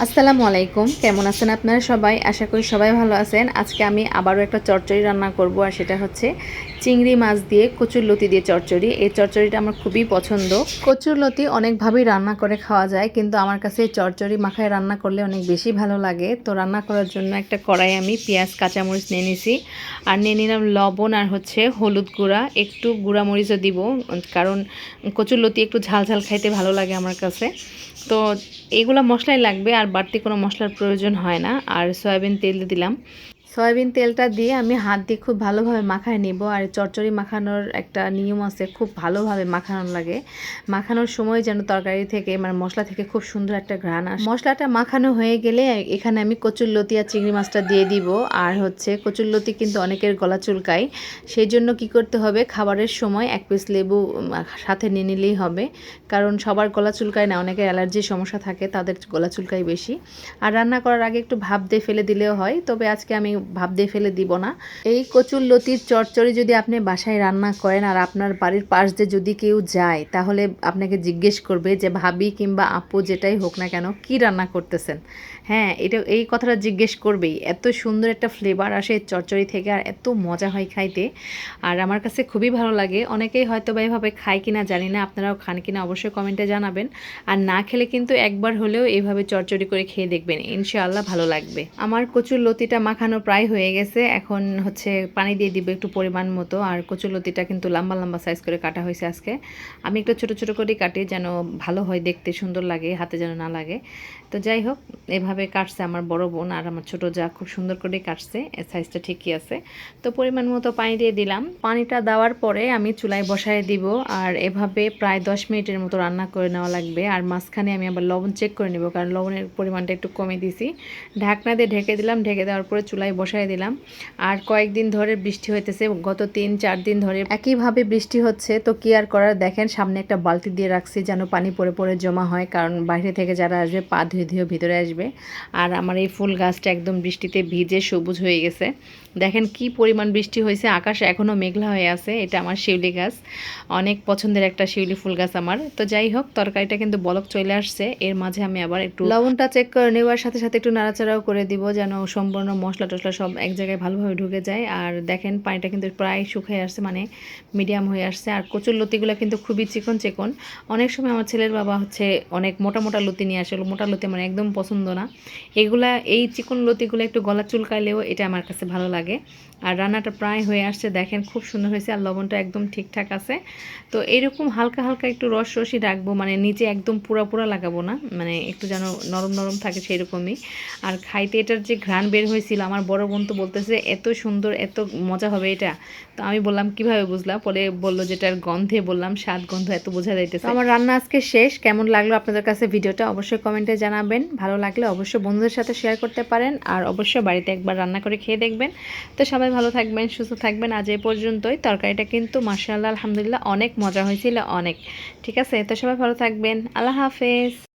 আসসালামু আলাইকুম। কেমন আছেন আপনারা সবাই? আশা করি সবাই ভালো আছেন। আজকে আমি আবারও একটা চচ্চড়ি রান্না করব, আর সেটা হচ্ছে চিংড়ি মাছ দিয়ে কচুর লতি দিয়ে চচ্চড়ি এই চচ্চড়িটা আমার খুবই পছন্দ। কচুর লতি অনেকভাবেই রান্না করে খাওয়া যায়, কিন্তু আমার কাছে চচ্চড়ি মাখায় রান্না করলে অনেক বেশি ভালো লাগে। তো রান্না করার জন্য একটা কড়াই আমি পেঁয়াজ, কাঁচামরিচ নিয়ে নিছি, আর নিয়ে নিলাম লবণ আর হচ্ছে হলুদ গুঁড়া। একটু গুঁড়া মরিচও দিব, কারণ কচুর লতি একটু ঝাল ঝাল খাইতে ভালো লাগে আমার কাছে। তো এগুলো মশলাই লাগবে আর বাড়তি কোনো মশলার প্রয়োজন হয় না। আর সয়াবিন তেল দিলাম। সয়াবিন তেলটা দিয়ে আমি হাত দিয়ে খুব ভালোভাবে মাখায় নেব। আর চচ্চড়ি মাখানোর একটা নিয়ম আছে, খুব ভালোভাবে মাখানো লাগে। মাখানোর সময় যেন তরকারি থেকে মানে মশলা থেকে খুব সুন্দর একটা ঘ্রাণ আসে। মশলাটা মাখানো হয়ে গেলে এখানে আমি কচুর লতি আর চিংড়ি মাছটা দিয়ে দিব। আর হচ্ছে কচুর লতি কিন্তু অনেকের গলা চুলকায়। সেই জন্য কি করতে হবে, খাবারের সময় এক পিস লেবু সাথে নিয়ে নিলেই হবে। কারণ সবার গলা চুলকায় না, অনেকের অ্যালার্জির সমস্যা থাকে, তাদের গলা চুলকায় বেশি। আর রান্না করার আগে একটু ভাপ দিয়ে ফেলে দিলেও হয়। তবে আজকে আমি ভাব দিয়ে ফেলে দিব না। এই কচুর লতির চচ্চড়ি যদি আপনি বাসায় রান্না করেন আর আপনার বাড়ির পাশ দিয়ে যদি কেউ যায়, তাহলে আপনাকে জিজ্ঞেস করবে যে, ভাবি কিংবা আপু যেটাই হোক না কেন, কি রান্না করতেছেন? হ্যাঁ এটা, এই কথাটা জিজ্ঞেস করবেই। এত সুন্দর একটা ফ্লেভার আসে চচ্চড়ি থেকে আর এত মজা হয় খাইতে। আর আমার কাছে খুবই ভালো লাগে। অনেকেই হয়তো বা এভাবে খায় কিনা জানি না, আপনারাও খান কিনা অবশ্যই কমেন্টে জানাবেন। আর না খেলে কিন্তু একবার হলেও এভাবে চচ্চড়ি করে খেয়ে দেখবেন। ইনশাআল্লাহ ভালো লাগবে। আমার কচুর লতিটা মাখানো প্রায় হয়ে গেছে। এখন হচ্ছে পানি দিয়ে দিব একটু পরিমাণ মতো। আর কচুলতিটা কিন্তু লম্বা লম্বা সাইজ করে কাটা হয়েছে আজকে। আমি একটু ছোট ছোট করে কাটি যেন ভালো হয় দেখতে, সুন্দর লাগে, হাতে যেন না লাগে। তো যাই হোক, এভাবে কাটছে আমার বড় বোন আর আমার ছোট যা খুব সুন্দর করে কাটছে। সাইজটা ঠিকই আছে। তো পরিমাণ মতো পানি দিয়ে দিলাম। পানিটা দেওয়ার পরে আমি চুলায় বসায় দিব। আর এভাবে প্রায় দশ মিনিটের মতো রান্না করে নেওয়া লাগবে। আর মাঝখানে আমি আবার লবণ চেক করে নেব। কারণ লবণের পরিমাণটা একটু কমে দিছি। ঢাকনা দিয়ে ঢেকে দিলাম। ঢেকে দেওয়ার পরে চুলায় বসায় দিলাম। আর কয়েকদিন ধরে বৃষ্টি হইতেছে, গত তিন, চার দিন ধরে একইভাবে বৃষ্টি হচ্ছে। তো কি আর করার? দেখেন, সামনে একটা বালতি দিয়ে রাখছি যেন পানি পরে পরে জমা হয়, কারণ বাইরে থেকে যারা আসবে, পা ধুয়ে ধুয়ে ভিতরে আসবে। আর আমার এই ফুল গাছটা একদম বৃষ্টিতে ভিজে সবুজ হয়ে গেছে। দেখেন কি পরিমাণ বৃষ্টি হয়েছে। আকাশ এখনও মেঘলা হয়ে আছে। এটা আমার শিউলি গাছ। অনেক পছন্দের একটা শিউলি ফুল গাছ আমার। তো যাই হোক, তরকারিটা কিন্তু বলক চলে আসছে। এর মাঝে আমি আবার একটু লবণটা চেক করে নেওয়ার সাথে সাথে একটু নাড়াচাড়াও করে দিব, যেন সম্পূর্ণ মশলা টশলা সব এক জায়গায় ভালোভাবে ঢুকে যায়। আর দেখেন, পানিটা কিন্তু প্রায় শুকিয়ে আসছে মানে মিডিয়াম হয়ে আসছে। আর কচুর লতিগুলো কিন্তু খুবই চিকন চিকন অনেক সময় আমার ছেলের বাবা হচ্ছে অনেক মোটা মোটা লতি নিয়ে আসে। মোটা লতি আমার একদম পছন্দ না। এগুলা, এই চিকন লতিগুলো একটু গলা চুলকাইলেও এটা আমার কাছে ভালো লাগে। আর রান্নাটা প্রায় হয়ে আসছে, দেখেন খুব সুন্দর হয়েছে আর লবণটা একদম ঠিকঠাক আছে। তো এরকম হালকা হালকা একটু রস রসই রাখব মানে নিচে একদম পুরা পুরা লাগাবো না। মানে একটু যেন নরম নরম থাকে সেই রকমই আর খাইতে এটার যে ঘ্রাণ বের হয়েছিল, আমার বড় বোন তো বলতেছে, এত সুন্দর, এত মজা হবে এটা। তো আমি বললাম, কীভাবে বুঝলাম পরে বলল যেটার গন্ধে বললাম, স্বাদ গন্ধ এত বোঝা যাইতেছে। আমার রান্না আজকে শেষ। কেমন লাগল আপনাদের কাছে ভিডিওটা অবশ্যই কমেন্টে জানাবেন। ভালো লাগলে অবশ্যই বন্ধুদের সাথে শেয়ার করতে পারেন আর অবশ্যই বাড়িতে একবার রান্না করে খেয়ে দেখবেন। তো সবাই ভালো থাকবেন, সুস্থ থাকবেন। আজ এই পর্যন্তই। তরকারিটা কিন্তু মার্শাল্লাহ আলহামদুলিল্লাহ অনেক মজা হয়েছিল, অনেক। ঠিক আছে? তো সবাই ভালো থাকবেন। আল্লাহ হাফেজ।